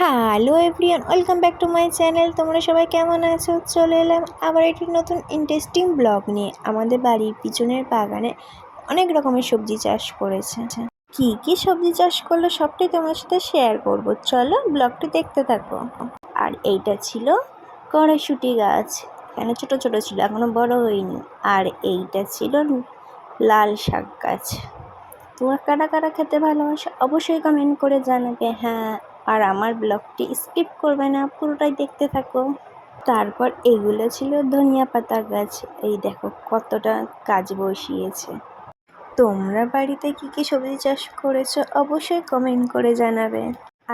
Hello everyone welcome back to my channel তোমরা সবাই কেমন আছো? চলে এলাম আবার একটি নতুন ইন্টারেস্টিং ব্লগ নিয়ে। আমাদের বাড়ির পিছনের বাগানে অনেক রকমের সবজি চাষ করেছে। কি কি সবজি চাষ করল সবটাই তোমার সাথে শেয়ার করব। চলো ব্লগটি দেখতে থাকো। আর এইটা ছিল কড়াইশুটি গাছ। এখানে ছোট ছোট ছিল, এখনও বড় হয়নি। আর এইটা ছিল লাল শাক গাছ। তোমার কারা কারা খেতে ভালোবাসো অবশ্যই কমেন্ট করে জানাবে। হ্যাঁ আর আমার ব্লগটি স্কিপ করবে না, পুরোটাই দেখতে থাকো। তারপর এগুলো ছিল ধনিয়া পাতার গাছ। এই দেখো কতটা কাজ বসিয়েছে। তোমরা বাড়িতে কি কি সবজি চাষ করেছ অবশ্যই কমেন্ট করে জানাবে।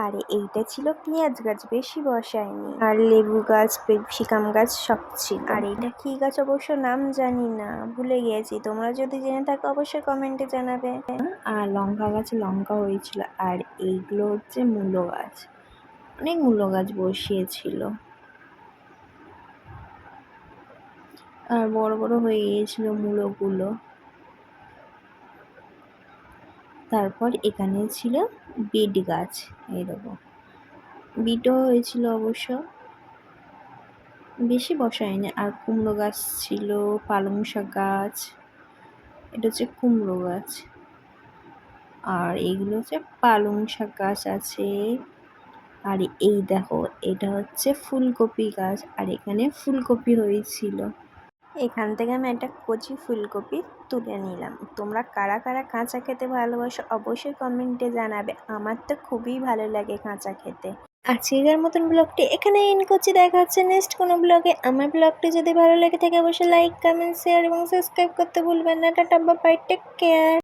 আর এইটা ছিল পেঁয়াজ গাছ বেশি বসায়নি। আর লেবু গাছ পেপসিকাম গাছ সব ছিল। আর এটা কি গাছ অবশ্য নাম জানি না ভুলে গিয়েছি। তোমরা যদি জেনে থাকো অবশ্যই কমেন্টে জানাবে। আর লঙ্কা গাছে লঙ্কা হয়েছিল আর এইগুলো হচ্ছে মূলো গাছ। অনেক মূলো গাছ বসিয়েছিল। আর বড় বড় হয়ে গিয়েছিল মূলোগুলো। তারপর এখানে ছিল বিট গাছ, এই দেখো। বিটও হয়েছিল অবশ্য। বেশি বসায়নি। আর কুমড়ো গাছ ছিল, পালং শাক গাছ, এটা হচ্ছে কুমড়ো গাছ। আর এইগুলো হচ্ছে পালং শাক গাছ আছে। আর এই দেখো, এটা হচ্ছে ফুলকপি গাছ। আর এখানে ফুলকপি হয়েছিল। এখান থেকে আমি একটা কচি ফুলকপি তুলে নিলাম। তোমরা কারা কারা কাঁচা খেতে ভালোবাসো অবশ্যই কমেন্টে জানাবে। আমার তো খুবই ভালো লাগে কাঁচা খেতে। আজকের মতন ব্লগটি এখানে ইন করছি। দেখা হচ্ছে নেক্সট কোনো ব্লগে আমার ব্লগটি যদি ভালো লেগে থাকে, অবশ্যই লাইক কমেন্ট শেয়ার এবং সাবস্ক্রাইব করতে ভুলবেন না। Tata bye take care